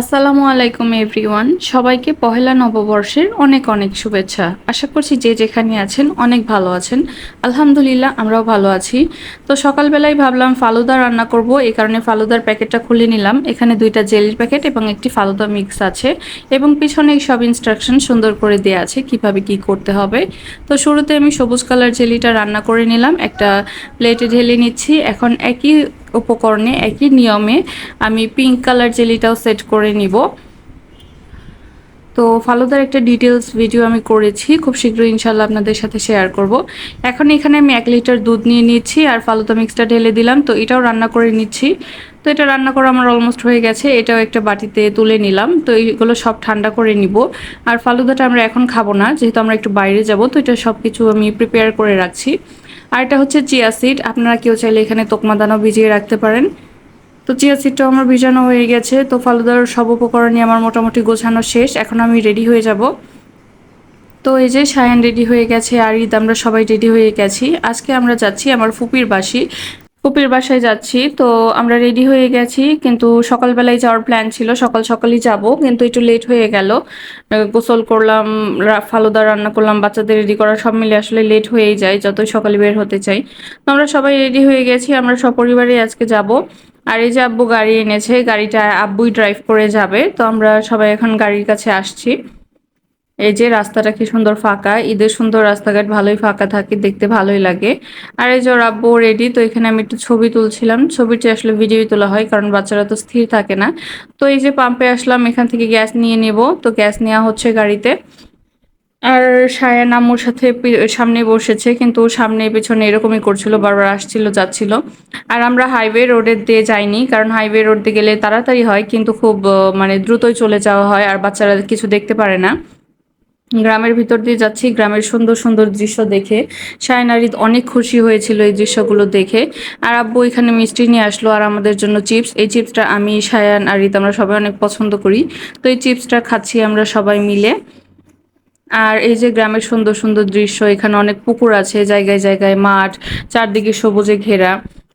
আসসালামু আলাইকুম, এভরিওয়ান। সবাইকে পহেলা নববর্ষের অনেক অনেক শুভেচ্ছা। আশা করছি যে যেখানে আছেন অনেক ভালো আছেন। আলহামদুলিল্লাহ, আমরাও ভালো আছি। তো সকালবেলায় ভাবলাম ফালুদা রান্না করব। এই কারণে ফালুদার প্যাকেটটা খুলে নিলাম। এখানে দুইটা জেলির প্যাকেট এবং একটি ফালুদা মিক্স আছে এবং পিছনে সব ইনস্ট্রাকশন সুন্দর করে দেওয়া আছে কীভাবে কি করতে হবে। তো শুরুতে আমি সবুজ কালার জেলিটা রান্না করে নিলাম। একটা প্লেটে ঢেলে নিচ্ছি। এখন একই উপকরণে একই নিয়মে আমি পিঙ্ক কালার জেলিটাও সেট করে নিব। তো ফালুদার একটা ডিটেলস ভিডিও আমি করেছি, খুব শীঘ্রই ইনশাল্লাহ আপনাদের সাথে শেয়ার করব। এখন এখানে আমি এক লিটার দুধ নিয়ে নিচ্ছি আর ফালুদা মিক্সটা ঢেলে দিলাম, তো এটাও রান্না করে নিচ্ছি। তো এটা রান্না করা আমার অলমোস্ট হয়ে গেছে, এটাও একটা বাটিতে তুলে নিলাম, তো এইগুলো সব ঠান্ডা করে নিব। আর ফালুদাটা আমরা এখন খাব না, যেহেতু আমরা একটু বাইরে যাব, তো এটা সব কিছু আমি প্রিপেয়ার করে রাখছি। আর এটা হচ্ছে চিয়া সিড আপনারা কেউ চাইলে এখানে তোকমা দানাও ভিজিয়ে রাখতে পারেন। তো চিয়া সিটটা আমার ভিজানো হয়ে গেছে। তো ফালুদার সব উপকরণই আমার মোটামুটি গোছানো শেষ। এখন আমি রেডি হয়ে যাব। তো এই যে সায়ান রেডি হয়ে গেছে আর ঈদ আমরা সবাই রেডি হয়ে গেছি। আজকে আমরা যাচ্ছি আমার ফুপির বাসি। ফুপির বাসায় যাচ্ছি, তো আমরা রেডি হয়ে গেছি, কিন্তু সকালবেলায় যাওয়ার প্ল্যান ছিল, সকাল সকালই যাব, কিন্তু একটু লেট হয়ে গেল। গোসল করলাম ফালুদা রান্না করলাম, বাচ্চাদের রেডি করা সব মিলে আসলে লেট হয়েই যায়, যতই সকালে বের হতে চাই। তো আমরা সবাই রেডি হয়ে গেছি, আমরা সপরিবারে আজকে যাব। আর এই যে আব্বু গাড়ি এনেছে, গাড়িটা আব্বুই ড্রাইভ করে যাবে, তো আমরা সবাই এখন গাড়ির কাছে আসছি। এই যে রাস্তাটা কি সুন্দর ফাঁকা, ঈদের সুন্দর রাস্তাঘাট, ভালোই ফাঁকা থাকে, দেখতে ভালোই লাগে। আর এই যে আব্বু রেডি তো এখানে আমি একটু ছবি তুলছিলাম। ছবিটি আসলে ভিডিও তোলা হয়, কারণ বাচ্চারা তো স্থির থাকে না। তো এই যে পাম্পে আসলাম, এখান থেকে গ্যাস নিয়ে নেব। তো গ্যাস নেওয়া হচ্ছে গাড়িতে। আর সায়ান আম্মুর সাথে সামনে বসেছে, কিন্তু সামনে পেছনে এরকমই করছিল, বারবার আসছিল, যাচ্ছিল। আর আমরা হাইওয়ে রোডের দিয়ে যাইনি, কারণ হাইওয়ে রোড দিয়ে গেলে তাড়াতাড়ি হয়, কিন্তু খুব মানে দ্রুতই চলে যাওয়া হয়, আর বাচ্চারা কিছু দেখতে পারে না। গ্রামের ভিতর দিয়ে যাচ্ছি, গ্রামের সুন্দর সুন্দর দৃশ্য দেখে। শায়নারিদ অনেক খুশি হয়েছিল এই দৃশ্যগুলো দেখে। আর আব্বু এখানে মিষ্টি নিয়ে আসলো আর আমাদের জন্য চিপস। এই চিপসটা আমি, সায়ান আর আমরা সবাই অনেক পছন্দ করি। তো এই চিপসটা খাচ্ছি আমরা সবাই মিলে। আর এই যে গ্রামের সুন্দর সুন্দর দৃশ্য, এখানে অনেক পুকুর আছে, জায়গায় জায়গায় মাঠ, চারদিকে সবুজে ঘেরা।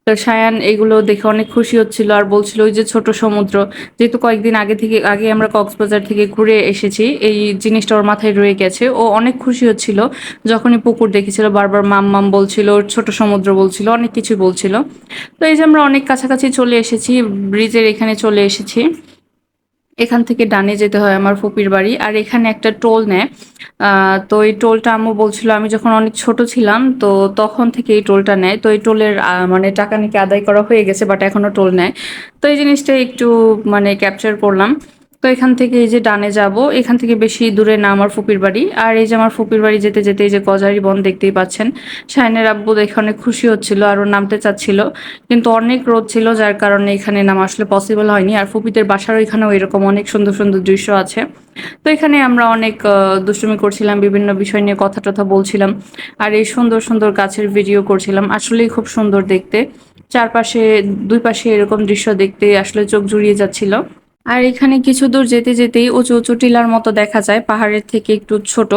তো সায়ান এগুলো দেখে অনেক খুশি হচ্ছিল আর বলছিল ওই যে ছোট সমুদ্র, যেহেতু কয়েকদিন আগে থেকে, আগে আমরা কক্সবাজার থেকে ঘুরে এসেছি, এই জিনিসটা ওর মাথায় রয়ে গেছে। ও অনেক খুশি হচ্ছিল, যখনই পুকুর দেখেছিল, বারবার মাম মাম বলছিল ছোট সমুদ্র বলছিল, অনেক কিছু বলছিল। তো এই যে আমরা অনেক কাছাকাছি চলে এসেছি, ব্রিজের এখানে চলে এসেছি। এখান থেকে ডানে যেতে হয় আমার ফুপির বাড়ি। আর এখানে একটা টোল নেয়। তো এই টোলটা আম্মু বলছিল, আমি যখন অনেক ছোট ছিলাম, তো তখন থেকে এই টোলটা নেয়। তো এই টোলের মানে টাকা নাকি আদায় করা হয়ে গেছে বাট এখনও টোল নেয়। তো এই জিনিসটা একটু মানে ক্যাপচার করলাম। তো এখান থেকে এই যে ডানে যাব, এখান থেকে বেশি দূরে না আমার ফুপির বাড়ি। আর এই যে আমার ফুপির বাড়ি যেতে যেতে এই যে গজারি বন দেখতেই পাচ্ছেন। শাইনের আব্বু অনেক খুশি হচ্ছিল আর নামতে চাচ্ছিল। কিন্তু অনেক রোদ ছিল, যার কারণে এখানে নামা আসলে পসিবল হয়নি। আর ফুপিদের বাসারও এখানেও এরকম অনেক সুন্দর সুন্দর দৃশ্য আছে। তো এখানে আমরা অনেক দুষ্টুমি করছিলাম, বিভিন্ন বিষয় নিয়ে কথা টথা বলছিলাম। আর এই সুন্দর সুন্দর গাছের ভিডিও করছিলাম। আসলেই খুব সুন্দর দেখতে। চারপাশে, দুই পাশে এরকম দৃশ্য দেখতে আসলে চোখ জুড়িয়ে যাচ্ছিল। আর এখানে কিছু দূর যেতে যেতেই উঁচু উঁচু টিলার মতো দেখা যায়, পাহাড়ের থেকে একটু ছোট।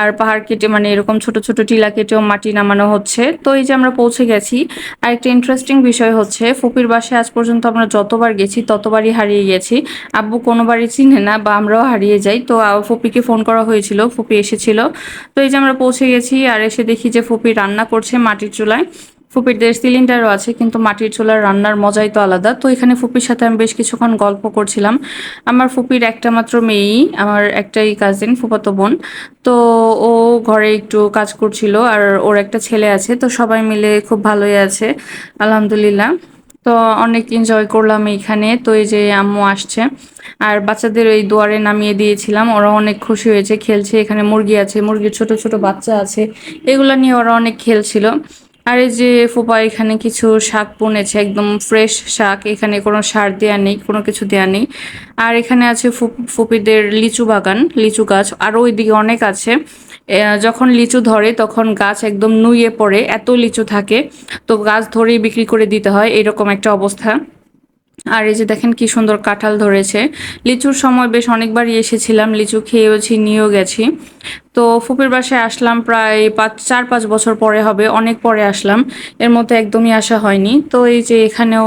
আর পাহাড় কেটে মানে এরকম ছোট ছোট টিলা কেটেও মাটি নামানো হচ্ছে। তো এই যে আমরা পৌঁছে গেছি, আর একটা ইন্টারেস্টিং বিষয় হচ্ছে, ফুপির বাসে আজ পর্যন্ত আমরা যতবার গেছি, ততবারই হারিয়ে গেছি। আব্বু কোনোবারই চিনে না, বা আমরাও হারিয়ে যাই। তো ফুপিকে ফোন করা হয়েছিল, ফুপি এসেছিল। তো এই যে আমরা পৌঁছে গেছি, আর এসে দেখি যে ফুপি রান্না করছে মাটির চুলায়। ফুপির দেশ সিলিন্ডারও আছে, কিন্তু মাটির চুলার রান্নার মজাই তো আলাদা। তো এখানে ফুপির সাথে আমি বেশ কিছুক্ষণ গল্প করছিলাম। আমার ফুপির একটা মাত্র মেয়েই, আমার একটাই কাজিন ফুপাতো বোন। তো ও ঘরে একটু কাজ করছিল আর ওর একটা ছেলে আছে, তো সবাই মিলে খুব ভালোই আছে, আলহামদুলিল্লাহ। তো অনেক এনজয় করলাম এইখানে। তো এই যে আম্মু আসছে, আর বাচ্চাদের ওই দুয়ারে নামিয়ে দিয়েছিলাম, ওরা অনেক খুশি হয়েছে, খেলছে, এখানে মুরগি আছে, মুরগির ছোট ছোট বাচ্চা আছে, এগুলো নিয়ে ওরা অনেক খেলছিল। আর এই যে ফোপা, এখানে কিছু শাক বুনেছে, একদম ফ্রেশ শাক। এখানে কোনো সার দেওয়া নেই, কোনো কিছু দেওয়া নেই। আর এখানে আছে ফুপিদের লিচু বাগান, লিচু গাছ। আরও ওইদিকে অনেক আছে। যখন লিচু ধরে, তখন গাছ একদম নুয়ে পড়ে, এত লিচু থাকে। তো গাছ ধরেই বিক্রি করে দিতে হয়, এরকম একটা অবস্থা। আর এই যে দেখেন কি সুন্দর কাঁঠাল ধরেছে। লিচুর সময় বেশ অনেকবারই এসেছিলাম, লিচু খেয়েওছি নিয়েও গেছি। তো ফুপির বাসায় আসলাম প্রায় পাঁচ, চার, পাঁচ বছর পরে হবে, অনেক পরে আসলাম। এর মধ্যে একদমই আসা হয়নি। তো এই যে এখানেও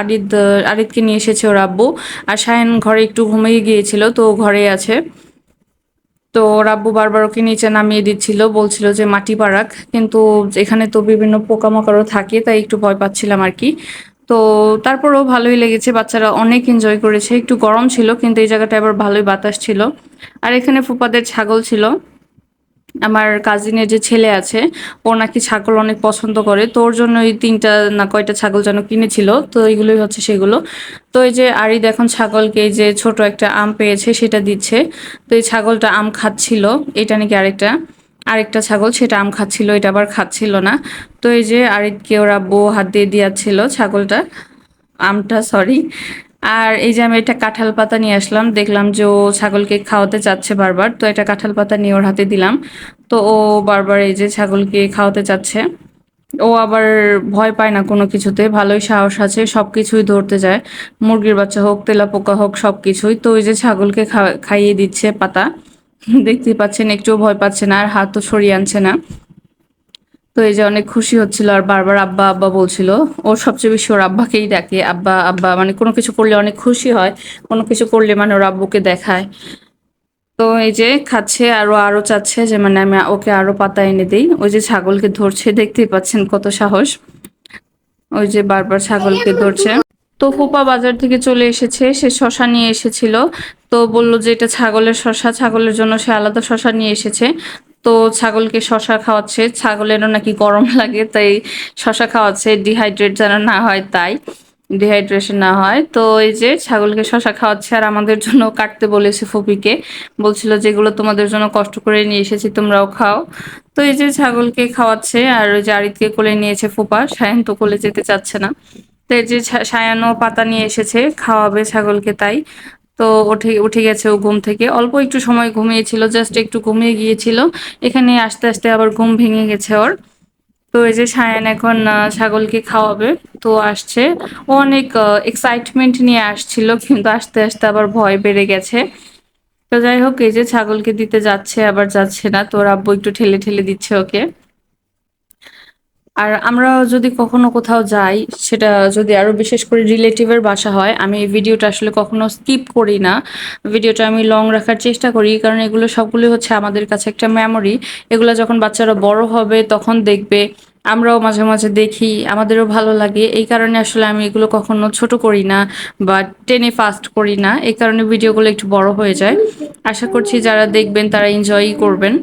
আরিদ আরিদকে নিয়ে এসেছে ওর আব্বু। আর সায়ন ঘরে একটু ঘুমিয়ে গিয়েছিল, তো ঘরে আছে। তো রাব্বু বারবার ওকে নিচে নামিয়ে দিচ্ছিল, বলছিল যে, মাটি পাড়াক। কিন্তু এখানে তো বিভিন্ন পোকামাকড়ও থাকে, তাই একটু ভয় পাচ্ছিলাম আর কি। তো তারপরেও ভালোই লেগেছে, বাচ্চারা অনেক এনজয় করেছে। একটু গরম ছিল, কিন্তু এই জায়গাটা আবার ভালোই বাতাস ছিল। আর এখানে ফুপাদের ছাগল ছিল। আমার কাজিনের যে ছেলে আছে, ও নাকি ছাগল অনেক পছন্দ করে। তো ওর জন্য এই তিনটা না কয়টা ছাগল যেন কিনেছিল, তো এইগুলোই হচ্ছে সেগুলো। তো এই যে আরিদ এখন ছাগলকে এই যে ছোট একটা আম পেয়েছে, সেটা দিচ্ছে। তো এই ছাগলটা আম খাচ্ছিল, এটা নাকি আরেকটা? আরেকটা ছাগল, সেটা আম খাচ্ছিল, এটা আবার খাচ্ছিল না। তো এই যে আরিদকে ওরা বউ হাত দিয়ে দিয়াচ্ছিল ছাগলটা, আমটা সরি আর এই যে আমি এটা কাঁঠাল পাতা নিয়ে আসলাম, দেখলাম যে ও ছাগলকে খাওয়াতে চাচ্ছে বারবার, তো এটা কাঁঠাল পাতা নিয়ে ওর হাতে দিলাম। তো ও বারবার এই যে ছাগলকে খাওয়াতে চাচ্ছে। ও আবার ভয় পায় না কোনো কিছুতে, ভালোই সাহস আছে সব কিছুই ধরতে যায়। মুরগির বাচ্চা হোক তেলা পোকা হোক সব কিছুই তো ওই যে ছাগলকে খাইয়ে দিচ্ছে পাতা। দেখতে পাচ্ছেন, একটুও ভয় পাচ্ছে না আর হাতও সরিয়ে আনছে না। তো এই যে অনেক খুশি হচ্ছিল আর বারবার আব্বা আব্বা বলছিল। ও সবচেয়ে বেশি ওর আব্বাকেই ডাকে, আব্বা আব্বা মানে কোনো কিছু করলে অনেক খুশি হয়, কোনো কিছু করলে মানে ওর আব্বুকে দেখায়। তো এই যে খাচ্ছে, আরও আরও চাচ্ছে যে মানে আমি ওকে আরও পাতা এনে দিই। ওই যে ছাগলকে ধরছে, দেখতেই পাচ্ছেন কত সাহস। ওই যে বারবার ছাগলকে ধরছে। তো ফুপা বাজার থেকে চলে এসেছে, সে শশা নিয়ে এসেছিল। তো বলল যে এটা ছাগলের শশা, ছাগলের জন্য সে আলাদা শশা নিয়ে এসেছে। তো ছাগলকে শশা খাওয়াচ্ছে, ছাগলেরও নাকি গরম লাগে, তাই শশা খাওয়াচ্ছে। ডিহাইড্রেট যেন না হয় তাই, ডিহাইড্রেশন না হয়। তো এই যে ছাগলকে শশা খাওয়াচ্ছে আর আমাদের জন্য কাটতে বলেছে ফুপিকে। বলছিল যেগুলো তোমাদের জন্য কষ্ট করে নিয়ে এসেছি, তোমরাও খাও। তো এই যে ছাগলকে খাওয়াচ্ছে আর ওই যে আরিতকে কোলে নিয়েছে ফুপা সায়ন তো কোলে যেতে চাচ্ছে না। তো এই যে সায়ানো পাতা নিয়ে এসেছে, খাওয়াবে ছাগলকে তাই। তো উঠে উঠে গেছে ও ঘুম থেকে। অল্প একটু সময় ঘুমিয়েছিল, জাস্ট একটু ঘুমিয়ে গিয়েছিল। এখানে আস্তে আস্তে আবার ঘুম ভেঙে গেছে ওর। তো এই যে সায়ান এখন ছাগলকে খাওয়াবে, তো আসছে। ও অনেক এক্সাইটমেন্ট নিয়ে আসছিল, কিন্তু আস্তে আস্তে আবার ভয় বেড়ে গেছে। তো যাই হোক, এই যে ছাগলকে দিতে যাচ্ছে, আবার যাচ্ছে না। তোর আব্বু একটু ঠেলে ঠেলে দিচ্ছে ওকে। আর আমরা যদি কখনো কোথাও যাই, সেটা যদি আরও বিশেষ করে রিলেটিভের বাসা হয়, আমি এই ভিডিওটা আসলে কখনো স্কিপ করি না। ভিডিওটা আমি লং রাখার চেষ্টা করি, কারণ এগুলো সবগুলো হচ্ছে আমাদের কাছে একটা মেমোরি এগুলো যখন বাচ্চারা বড় হবে, তখন দেখবে, আমরাও মাঝে মাঝে দেখি, আমাদেরও ভালো লাগে। এই কারণে আসলে আমি এগুলো কখনো ছোট করি না বা টেনে ফাস্ট করি না। এই কারণে ভিডিওগুলো একটু বড় হয়ে যায়। আশা করছি যারা দেখবেন, তারা এনজয়ই করবেন।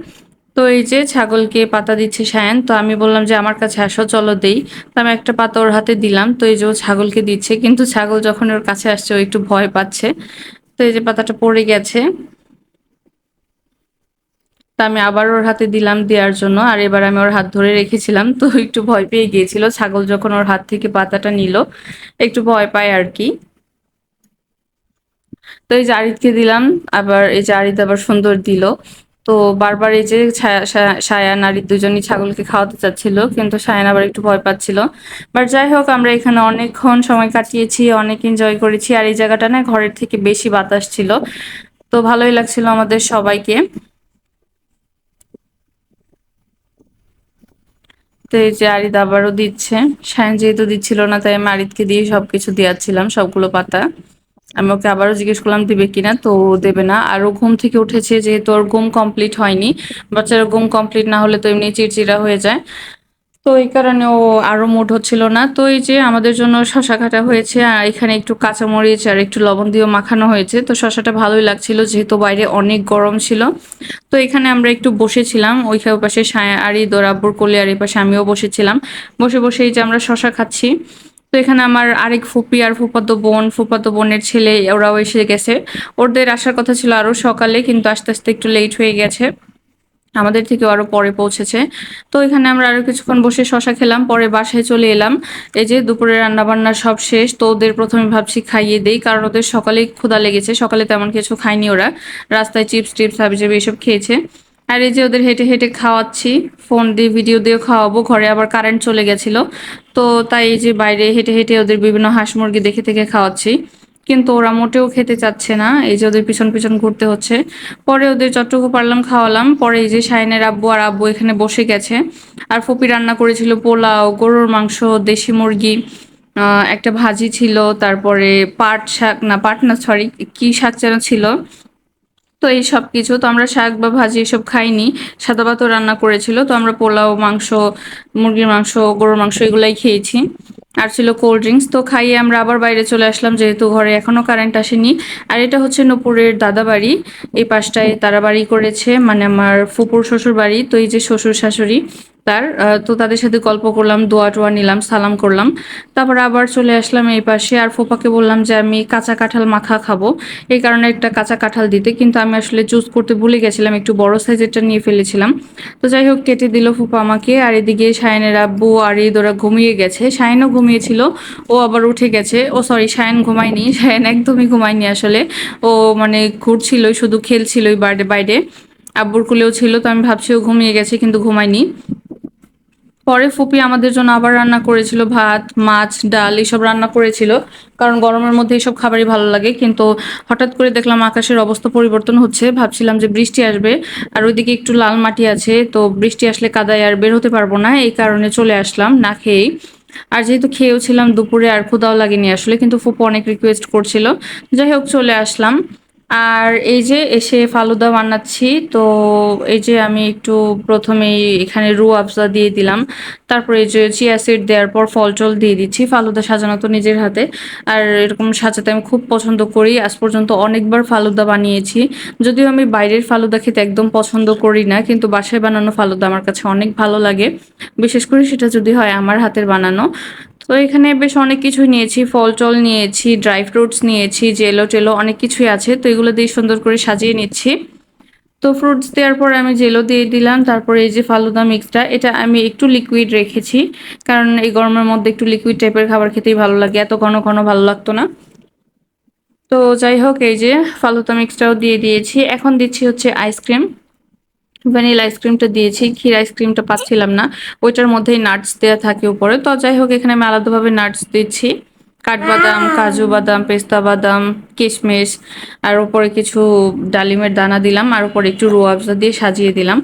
তো এই যে ছাগলকে পাতা দিচ্ছে সায়ন, তো আমি বললাম যে আমার কাছে আসো, চলো দেই। তো আমি একটা পাতা ওর হাতে দিলাম, তো এই যে ও ছাগলকে দিচ্ছে, কিন্তু ছাগল যখন ওর কাছে আসছে, ও একটু ভয় পাচ্ছে। তো এই যে পাতাটা পড়ে গেছে। তা আমি আবার ওর হাতে দিলাম দেওয়ার জন্য, আর এবার আমি ওর হাত ধরে রেখেছিলাম, তো একটু ভয় পেয়ে গিয়েছিল। ছাগল যখন ওর হাত থেকে পাতাটা নিল, একটু ভয় পায় আর কি। তো এই জারিদকে দিলাম, আবার এই জারিদ আবার সুন্দর দিল। তো বারবার এই যে সায়ান আর দুজনই ছাগলকে খাওয়াতে চাচ্ছিল, কিন্তু সায়ান আবার একটু ভয় পাচ্ছিল। বাট যাই হোক, আমরা এখানে অনেকক্ষণ সময় কাটিয়েছি, অনেক এনজয় করেছি, আর এই জায়গাটা না ঘরের থেকে বেশি বাতাস ছিল। তো ভালোই লাগছিল আমাদের সবাইকে। তো এই যে আরিদ আবারও দিচ্ছে। সায়ন যেহেতু দিচ্ছিল না, তাই আমি আরিদকে দিয়ে সবকিছু দিয়াচ্ছিলাম সবগুলো পাতা। আমি ওকে আবারও জিজ্ঞেস করলাম, দিবে কিনা? তো দেবে না। আরও ঘুম থেকে উঠেছে যেহেতু ওর ঘুম কমপ্লিট হয়নি। বাচ্চারা ঘুম কমপ্লিট না হলে তো এমনি চিড়চিড়া হয়ে যায়। তো এই কারণে ও আরও মুড হচ্ছিল না। তো এই যে আমাদের জন্য শশা কাটা হয়েছে, আর এখানে একটু কাঁচামরিচ আর একটু লবণ দিয়েও মাখানো হয়েছে। তো শশাটা ভালোই লাগছিল, যেহেতু বাইরে অনেক গরম ছিল। তো এখানে আমরা একটু বসেছিলাম। ওই পাশে আরি দোরাব্বুর কোলে আর এই পাশে আমিও বসেছিলাম। বসে বসে এই যে আমরা শশা খাচ্ছি। তো এখানে আমার আরেক ফুপি আর ফুপাতো বোন, ফুপাতো বোনের ছেলে, ওরাও এসে গেছে। ওদের আসার কথা ছিল আরও সকালে, কিন্তু আস্তে আস্তে একটু লেট হয়ে গেছে। আমাদের থেকে আরও পরে পৌঁছেছে। তো এখানে আমরা আরও কিছুক্ষণ বসে শশা খেলাম, পরে বাসায় চলে এলাম। এই যে দুপুরে রান্না বান্না সব শেষ, তো ওদের প্রথমে ভাবছি খাইয়ে দেই, কারণ ওদের সকালেই ক্ষুধা লেগেছে, সকালে তেমন কিছু খায়নি ওরা। রাস্তায় চিপস টিপস হাবি এসব খেয়েছে। আর এই যে ওদের হেঁটে হেঁটে খাওয়াচ্ছি ফোন দিয়ে ভিডিও দিয়ে খাওয়াবো, ঘরে আবার কারেন্ট চলে গেছিল। তো তাই এই যে বাইরে হেঁটে হেঁটে ওদের বিভিন্ন হাঁস মুরগি দেখে থেকে খাওয়াচ্ছি। কিন্তু ওরা মোটেও খেতে চাচ্ছে না, এই যে ওদের পিছন পিছন ঘুরতে হচ্ছে। পরে ওদের যতটুকু পারলাম খাওয়ালাম, পরে এই যে শাইনের আব্বু আর আব্বু এখানে বসে গেছে। আর ফুপি রান্না করেছিল পোলাও, গরুর মাংস, দেশি মুরগি একটা ভাজি ছিল, তারপরে পাট শাক, না, পাট না সরি কি শাক যেন ছিল। তো এই সব কিছু, তো আমরা শাক বা ভাজি এসব খাইনি। সাদা ভাতও রান্না করেছিল, তো আমরা পোলাও, মাংস, মুরগির মাংস, গরুর মাংস এগুলাই খেয়েছি। আর ছিল কোল্ড ড্রিঙ্কস তো খাইয়ে আমরা আবার বাইরে চলে আসলাম, যেহেতু ঘরে এখনও কারেন্ট আসেনি। আর এটা হচ্ছে নপুরের দাদা বাড়ি, এই পাশটায় তারা বাড়ি করেছে মানে আমার ফুপুর শ্বশুর বাড়ি তো এই যে শ্বশুর শাশুড়ি তার তো তাদের সাথে গল্প করলাম, দোয়া টোয়া নিলাম, সালাম করলাম। তারপর আবার চলে আসলাম এই পাশে। আর ফোপাকে বললাম যে, আমি কাঁচা কাঁঠাল মাখা খাব। এই কারণে একটা কাঁচা কাঁঠাল দিতে, কিন্তু আমি আসলে চুজ করতে ভুলে গেছিলাম, একটু বড় সাইজেরটা নিয়ে ফেলেছিলাম। তো যাই হোক, কেটে দিল ফুপা আমাকে। আর এদিকে শায়নের আব্বু আর এই ওরা ঘুমিয়ে গেছে। শায়নও ঘুমিয়েছিল, ও আবার উঠে গেছে। ও সরি শায়ন ঘুমায়নি। শায়ন একদমই ঘুমায়নি আসলে। ও মানে ঘুরছিল শুধু খেলছিল বাইরে বাইরে। আব্বুর কুলেও ছিল, তো আমি ভাবছি ও ঘুমিয়ে গেছে, কিন্তু ঘুমায়নি। পরে ফুপি আমাদের জন্য আবার রান্না করেছিল ভাত, মাছ, ডাল এসব রান্না করেছিল। কারণ গরমের মধ্যে এইসব খাবারই ভালো লাগে। কিন্তু হঠাৎ করে দেখলাম আকাশের অবস্থা পরিবর্তন হচ্ছে। ভাবছিলাম যে বৃষ্টি আসবে। আর ওইদিকে একটু লাল মাটি আছে। তো বৃষ্টি আসলে কাদায় আর বের হতে পারব না। এই কারণে চলে আসলাম না খেয়েই। আর যেহেতু খেয়েও ছিলাম দুপুরে, আর ক্ষুদাও লাগেনি আসলে। কিন্তু ফুপু অনেক রিকোয়েস্ট করছিল। যাই হোক, চলে আসলাম। আর এই যে এসে ফালুদা বানাচ্ছি, তো এই যে আমি একটু প্রথমেই এখানে রু আফজা দিয়ে দিলাম। তারপরে এই যে চিয়া সিড দেওয়ার পর ফল টল দিয়ে দিচ্ছি, ফালুদা সাজানো তো নিজের হাতে। আর এরকম সাজাতে আমি খুব পছন্দ করি, আজ পর্যন্ত অনেকবার ফালুদা বানিয়েছি। যদিও আমি বাইরের ফালুদা খেতে একদম পছন্দ করি না, কিন্তু বাসায় বানানো ফালুদা আমার কাছে অনেক ভালো লাগে। বিশেষ করে সেটা যদি হয় আমার হাতের বানানো। তো এখানে বেশ অনেক কিছুই নিয়েছি, ফল টল নিয়েছি ড্রাই ফ্রুটস নিয়েছি জেলো টেলো অনেক কিছুই আছে। তো এগুলো দিয়ে সুন্দর করে সাজিয়ে নিচ্ছি। তো ফ্রুটস দেওয়ার পর আমি জেলো দিয়ে দিলাম। তারপরে এই যে ফালুদা মিক্সটা এটা আমি একটু লিকুইড রেখেছি। কারণ এই গরমের মধ্যে একটু লিকুইড টাইপের খাবার খেতেই ভালো লাগে। এত ঘন ঘন ভালো লাগতো না। তো যাই হোক, এই যে ফালুদা মিক্সটাও দিয়ে দিয়েছি। এখন দিচ্ছি হচ্ছে আইসক্রিম ভ্যানিলা আইসক্রিমটা দিয়েছি, ক্ষীর আইসক্রিমটা পাচ্ছিলাম না। ওইটার মধ্যেই নাটস দেওয়া থাকে উপরে। তো যাই হোক, এখানে আমি আলাদাভাবে নাটস দিচ্ছি। কাঠবাদাম, কাজু বাদাম, পেস্তা বাদাম, কিশমিশ, আর উপরে কিছু ডালিমের দানা দিলাম, আর উপরে একটু রোয়াবজা দিয়ে সাজিয়ে দিলাম।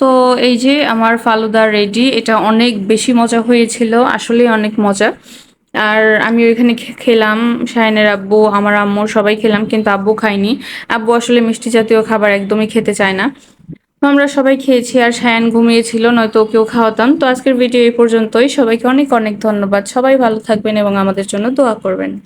তো এই যে আমার ফালুদা রেডি এটা অনেক বেশি মজা হয়েছিল আসলে অনেক মজা। আর আমি ওইখানে খেলাম শায়নের আব্বু, আমার আম্মু, সবাই খেলাম, কিন্তু আব্বু খাইনি আব্বু আসলে মিষ্টি জাতীয় খাবার একদমই খেতে চায় না। আমরা সবাই খেয়েছি আর সায়ান ঘুমিয়েছিল, নয়তো ওকেও খাওয়াতাম। তো আজকের ভিডিও এই পর্যন্তই। সবাইকে অনেক অনেক ধন্যবাদ। সবাই ভালো থাকবেন এবং আমাদের জন্য দোয়া করবেন।